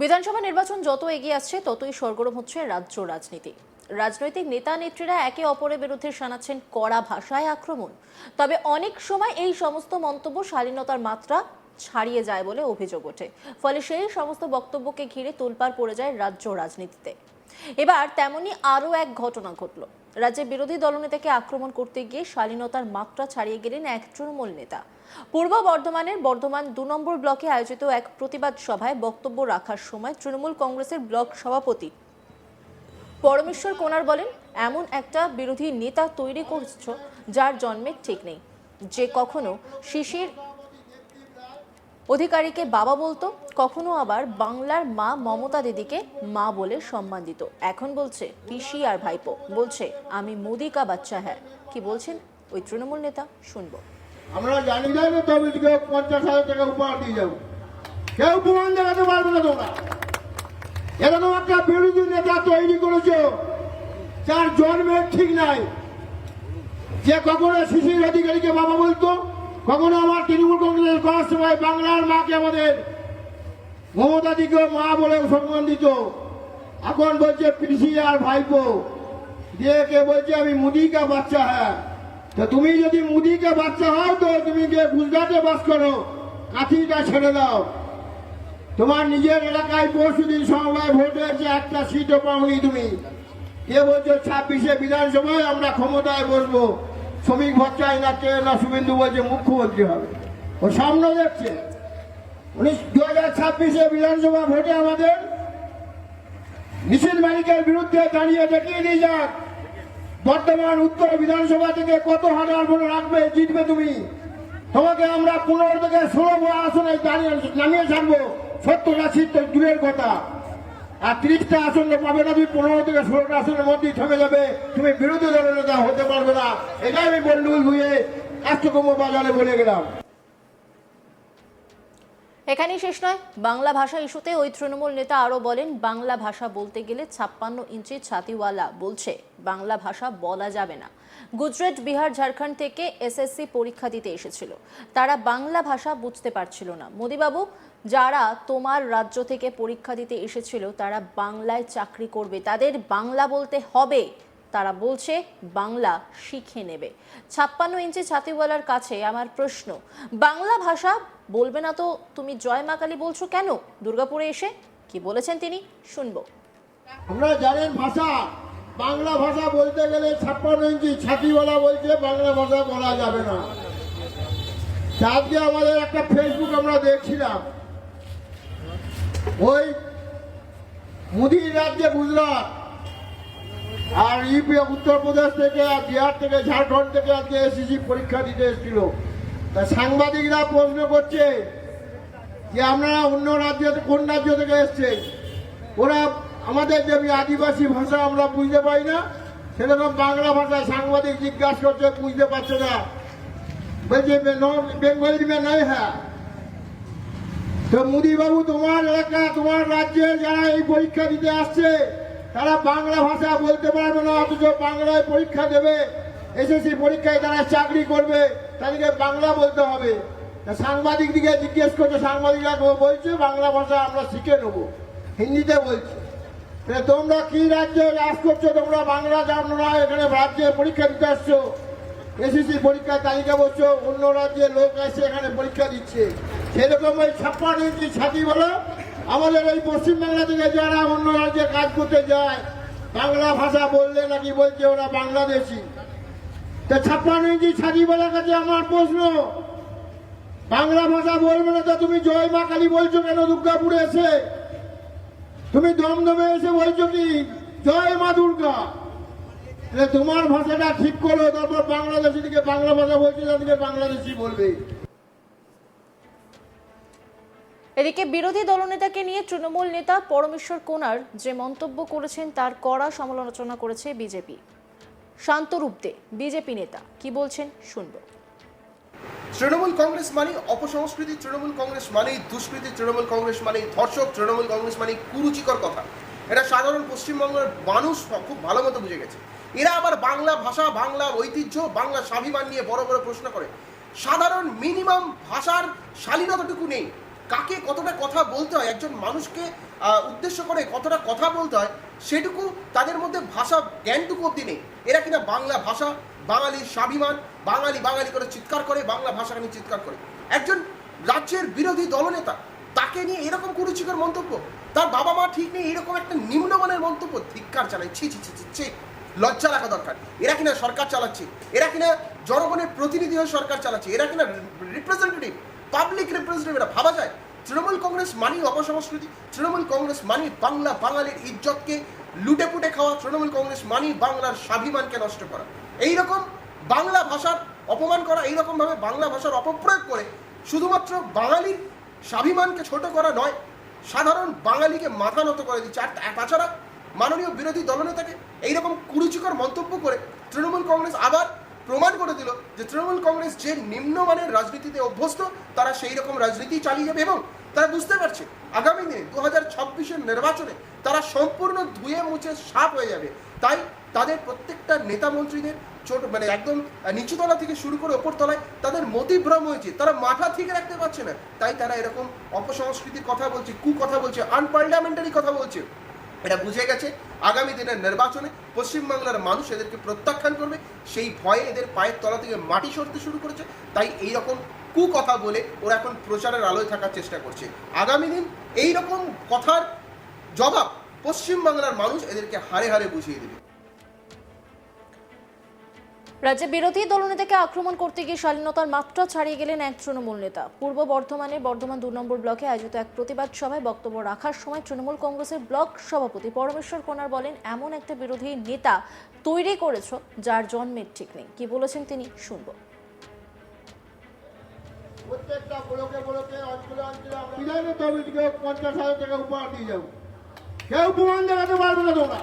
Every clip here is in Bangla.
বিধানসভা নির্বাচন যত এগিয়ে আসছে, ততই সরগরম হচ্ছে রাজ্য রাজনীতি। রাজনৈতিক নেতা নেত্রীরা একে অপরের বিরুদ্ধে শানাচ্ছেন কড়া ভাষায় আক্রমণ। তবে অনেক সময় এই সমস্ত মন্তব্য শালীনতার মাত্রা ছাড়িয়ে যায় বলে অভিযোগ ওঠে। ফলে সেই সমস্ত বক্তব্যকে ঘিরে তোলপাড় পড়ে যায় রাজ্য রাজনীতিতে। এবার তেমনি আরও এক ঘটনা ঘটল। রাজ্যের বিরোধী দলনেতাকে আক্রমণ করতে গিয়ে শালীনতার মাত্রা ছাড়িয়ে গেলেন এক তৃণমূল নেতা। পূর্ব বর্ধমানের বর্ধমান দু নম্বর ব্লকে আয়োজিত এক প্রতিবাদ সভায় বক্তব্য রাখার সময় তৃণমূল কংগ্রেসের ব্লক সভাপতি পরমেশ্বর কোনার বলেন, এমন একটা বিরোধী নেতা তৈরি করছ যার জন্মের ঠিক নেই। যে কখনো শিশির অধিকারীকে বাবা বলতো, কখনো আবার বাংলার মা মমতা দিদিকে মা বলে সম্মান দিত। এখন বলছে, পিসি আর ভাইপো। বলছে, আমি মোদি কা বাচ্চা হ্যাঁ। কি বলছেন? ওই তৃণমূল নেতা, শুনব। আমরা জানি না যে তবে পঞ্চাশ হাজার টাকা উপহার দিয়ে যাব। কেউ প্রমাণ দেখাতে পারবে না তোমরা। এরকম একটা বিরোধী নেতা তৈরি করেছ, যার জন্মের ঠিক নাই। যে কখনো শিশির অধিকারীকে বাবা বলতো কখনো আমার তৃণমূল কংগ্রেসের করার সময় বাংলার মাকে আমাদের মমতা দিকে মা বলে সম্মান দিত এখন বলছে পিসি আর ভাইপো দিয়ে কে বলছে আমি মুদি কা বাচ্চা হ্যাঁ। তো তুমি যদি মুদি বাচ্চা হও তো তুমি যে গুজরাটে বাস করো কাঠিটা ছেড়ে দাও। তোমার নিজের এলাকায় পরশু দিন সমবায় ভোট হয়েছে, একটা সিটও পাওনি তুমি। কে বলছো ছাব্বিশে বিধানসভায় আমরা ক্ষমতায় বসবো? শ্রমিক ভট্টাই না কে না শুভেন্দু বলছে মুখ্যমন্ত্রী হবে। ও সামনে দেখছে। উনিশ দু হাজার ছাব্বিশে বিধানসভা ভোটে আমাদের নিশীল মালিকের বিরুদ্ধে দাঁড়িয়ে দেখিয়ে দিয়ে যাক, বর্তমান উত্তর বিধানসভা থেকে কত হাজার ভোট রাখবে, জিতবে তুমি? তোমাকে আমরা পনেরো থেকে ষোলো আসনে দাঁড়িয়ে নামিয়ে ছাড়বো। সত্তরটা তো দূরের কথা। আর তিরিশটা আসন পাবে না, তুমি পনেরো থেকে ষোলোটা আসনের মধ্যেই থেমে যাবে। তুমি বিরোধী দলের নেতা হতে পারবে না। এটাই আমি বন্ধু ধুয়ে কাষ্টকর্ম বাজারে বলে গেলাম। এখানেই শেষ নয়। বাংলা ভাষা ইস্যুতে ওই তৃণমূল নেতা আরও বলেন, বাংলা ভাষা বলতে গেলে ছাপ্পান্ন ইঞ্চি ছাতিওয়ালা বলছে, বাংলা ভাষা বলা যাবে না। গুজরাট, বিহার, ঝাড়খণ্ড থেকে এসএসসি পরীক্ষা দিতে এসেছিল। তারা বাংলা ভাষা বুঝতে পারছিল না। মোদিবাবু, যারা তোমার রাজ্য থেকে পরীক্ষা দিতে এসেছিল, তারা বাংলায় চাকরি করবে। তাদের বাংলা বলতে হবে। তারা বলছে, বাংলা শিখে নেবে। ছাপ্পান্ন ইঞ্চি ছাতিওয়ালার কাছে আমার প্রশ্ন, বাংলা ভাষা বলবে না তো তুমি জয় মা কালী বলছো কেন? দুর্গাপুরে এসে কি বলেছেন তিনি? শুনব। আমরা জানেন ভাষা, বাংলা ভাষা বলতে গেলে ছাপ্পান্ন ইঞ্চি ছাতিওয়ালা বলছে বাংলা ভাষা বলা যাবে না। আজকে আমাদের একটা ফেসবুক আমরা দেখছিলাম। ওই মুদির রাজ্যে গুজরাট, আর ইউপি উত্তরপ্রদেশ থেকে আর বিহার থেকে ঝাড়খণ্ড থেকে আজকে এসএসসি পরীক্ষা দিতে এসেছিল। তা সাংবাদিকরা প্রশ্ন করছে যে আপনারা অন্য রাজ্য কোন রাজ্য থেকে এসছেন? ওরা আমাদের যে আদিবাসী ভাষা আমরা বুঝতে পারি না, সেরকম বাংলা ভাষা সাংবাদিক জিজ্ঞাসা করছে, বুঝতে পারছে না। বলছে বেঙ্গলি মে নয় হ্যাঁ। তো মোদি বাবু তোমার এলাকা, তোমার রাজ্যে যারা এই পরীক্ষা দিতে আসছে, তারা বাংলা ভাষা বলতে পারবে না, অথচ বাংলায় পরীক্ষা দেবে। এসএসসি পরীক্ষায় তারা চাকরি করবে। তাদেরকে বাংলা বলতে হবে। সাংবাদিক দিকে জিজ্ঞেস করছে, সাংবাদিকরা বলছে, বাংলা ভাষা আমরা শিখে নেব। হিন্দিতে বলছে। তোমরা কি রাজ্যে রাজ করছ? তোমরা বাংলা জানো না, এখানে রাজ্যে পরীক্ষা দিতে আসছো। এসএসসি পরীক্ষার তালিকা বলছো অন্য রাজ্যের লোক এসে এখানে পরীক্ষা দিচ্ছে। সেরকম ওই ছাপ্পান্ন ইঞ্চি ছাতি বলো, আমাদের এই পশ্চিমবাংলা থেকে যারা অন্য রাজ্যে কাজ করতে যায়, বাংলা ভাষা বললে নাকি বলছে ওরা বাংলাদেশি। তা ছাপ্পান্ন ইঞ্চি ছাতি বলার কাছে আমার প্রশ্ন। বাংলা ভাষা বলবে না তো তুমি জয় মা কালী বলছো কেন দুর্গাপুরে এসে? তুমি দমদমে এসে বলছো কি? জয় মা দুর্গা। তোমার ভাষাটা ঠিক করো, তারপর বাংলাদেশি দিকে বাংলা ভাষা বলছে তাদেরকে বাংলাদেশি বলবে। এদিকে বিরোধী দলনেতাকে নিয়ে তৃণমূল নেতা পরমেশ্বর কোনার যে মন্তব্য করেছেন, তার কড়া সমালোচনা করেছে বিজেপি। শান্তরূপ দে বিজেপি নেতা কি বলছেন শুনব। তৃণমূল কংগ্রেস মানেই অপসংস্কৃতি, তৃণমূল কংগ্রেস মানেই দুষ্কৃতি, তৃণমূল কংগ্রেস মানেই ধর্ষক, তৃণমূল কংগ্রেস মানেই কুরুচিকর কথা। এটা সাধারণ পশ্চিমবঙ্গের মানুষ খুব ভালো মতো বুঝে গেছে। এরা আবার বাংলা ভাষা, বাংলার ঐতিহ্য, বাংলা স্বাভিমান নিয়ে বড় বড় প্রশ্ন করে। সাধারণ মিনিমাম ভাষার শালীনতাটুকু নেই। কাকে কতটা কথা বলতে হয়, একজন মানুষকে উদ্দেশ্য করে কতটা কথা বলতে হয় সেটুকু তাদের মধ্যে ভাষা জ্ঞানটুকু অব্দি নেই। এরা কিনা বাংলা ভাষা বাঙালির স্বাভিমান, বাঙালি বাঙালি করে চিৎকার করে, বাংলা ভাষাকে নিয়ে চিৎকার করে। একজন রাজ্যের বিরোধী দলনেতা, তাকে নিয়ে এরকম কুরুচিকর মন্তব্য, তার বাবা মা ঠিক নেই, এরকম একটা নিম্নমানের মন্তব্য, ধিক্কার চালায় ছি ছি ছি ছি ছি, লজ্জা রাখা দরকার। এরা কিনা সরকার চালাচ্ছে, এরা কিনা জনগণের প্রতিনিধি হয়ে সরকার চালাচ্ছে, এরা কিনা রিপ্রেজেন্টেটিভ পাবলিক রিপ্রেজেন্টেটিভ এটা ভাবা যায়। তৃণমূল কংগ্রেস মানি অপসংস্কৃতি, তৃণমূল কংগ্রেস মানি বাংলা বাঙালির ইজ্জতকে লুটে পুটে খাওয়া, তৃণমূল কংগ্রেস মানি বাংলার স্বাভিমানকে নষ্ট করা। এইরকম বাংলা ভাষার অপমান করা এইরকম ভাবে বাংলা ভাষার অপপ্রয়োগ করে শুধুমাত্র বাঙালির স্বাভিমানকে ছোট করা নয়, সাধারণ বাঙালিকে মাথা নত করে দিচ্ছে। আর তাছাড়া মাননীয় বিরোধী দলনেতাকে এইরকম কুরুচিকর মন্তব্য করে তৃণমূল কংগ্রেস আবার প্রমাণ করে দিল যে তৃণমূল কংগ্রেস যে নিম্নমানের রাজনীতিতে অভ্যস্ত, তারা সেই রকম রাজনীতি চালিয়ে যাবে এবং তারা বুঝতে পারছে, আগামী দিনে দু হাজার ছাব্বিশের নির্বাচনে তারা সম্পূর্ণ ধুয়ে মুছে সাপ হয়ে যাবে। তাই তাদের প্রত্যেকটা নেতা মন্ত্রীদের ছোট মানে একদম নিচুতলা থেকে শুরু করে ওপর তলায় তাদের মতিভ্রম হয়েছে, তারা মাথা ঠিক রাখতে পারছে না। তাই তারা এরকম অপসংস্কৃতির কথা বলছে কু কথা বলছে আনপার্লামেন্টারি কথা বলছে। এটা বুঝে গেছে। আগামী দিনের নির্বাচনে পশ্চিমবাংলার মানুষ এদেরকে প্রত্যাখ্যান করবে। সেই ভয়ে এদের পায়ের তলা থেকে মাটি সরতে শুরু করেছে। তাই এই রকম কু কথা বলে ওরা এখন প্রচারের আলোয় থাকার চেষ্টা করছে। আগামী দিন এই রকম কথার জবাব পশ্চিমবাংলার মানুষ এদেরকে হারে হারে বুঝিয়ে দেবে। রাজ্যে বিরোধী দলনেতাকে আক্রমণ করতে গিয়ে শালীনতার মাত্রা ছাড়িয়ে গেলেন এক তৃণমূল নেতা। পূর্ব বর্ধমানের বর্ধমান দু নম্বর ব্লকে আয়োজিত এক প্রতিবাদ সভায় বক্তব্য রাখার সময় তৃণমূল কংগ্রেসের ব্লক সভাপতি পরমেশ্বর কোনার বলেন, এমন একটা বিরোধী নেতা তৈরি করেছ যার জন্মের ঠিক নেই। কি বলেছেন তিনি, শুনব। প্রত্যেকটা ব্লকে ব্লকে অঞ্চলে অঞ্চলে আমরা কেউ প্রমাণ দেখাতে পারবে না তোমরা।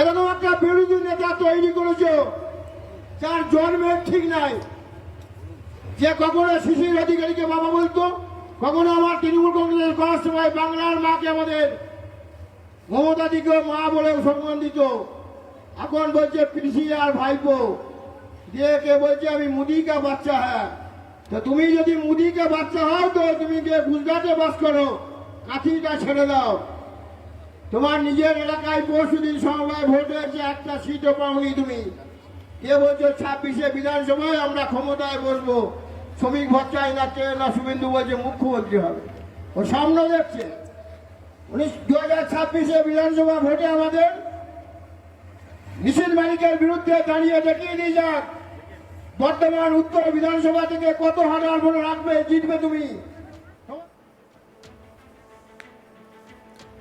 এরকম একটা বিরোধী নেতা তৈরি করেছ। যার জন্মের ঠিক নাই। যে কখনো শিশির অধিকারীকে বাবা বলতো, কখনো আমার তৃণমূল কংগ্রেসের করার সময় বাংলার মাকে আমাদের মমতাদিকেও মা বলে সম্মান দিত। এখন বলছে পিসি আর ভাইপো। দিয়ে কে বলছে, আমি মুদি কা বাচ্চা হ্যাঁ। তো তুমি যদি মুদি বাচ্চা হও, তো তুমি গিয়ে গুজরাটে বাস করো। কাঠিটা ছেড়ে দাও। তোমার নিজের এলাকায় পরশু দিন সমবায় ভোট হয়েছে, একটা সিটও পাওনি তুমি। কে বলছো ছাব্বিশে বিধানসভায় আমরা ক্ষমতায় বসবো। শ্রমিক ভট্টাই না কে না শুভেন্দু বলছে মুখ্যমন্ত্রী হবে। ও সামনে দেখছে। উনিশ দু হাজার ছাব্বিশে বিধানসভা ভোটে আমাদের নিশীন মালিকের বিরুদ্ধে দাঁড়িয়ে দেখিয়ে দিয়ে যাক, বর্তমান উত্তর বিধানসভা থেকে কত হাজার ভোট রাখবে, জিতবে তুমি?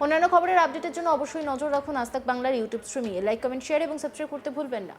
অন্যান্য খবরের আপডেটের জন্য অবশ্যই নজর রাখুন আস্তাক বাংলার ইউটিউব স্ট্রিমিংয়ে লাইক কমেন্ট শেয়ার এবং সাবস্ক্রাইব করতে ভুলবেন না।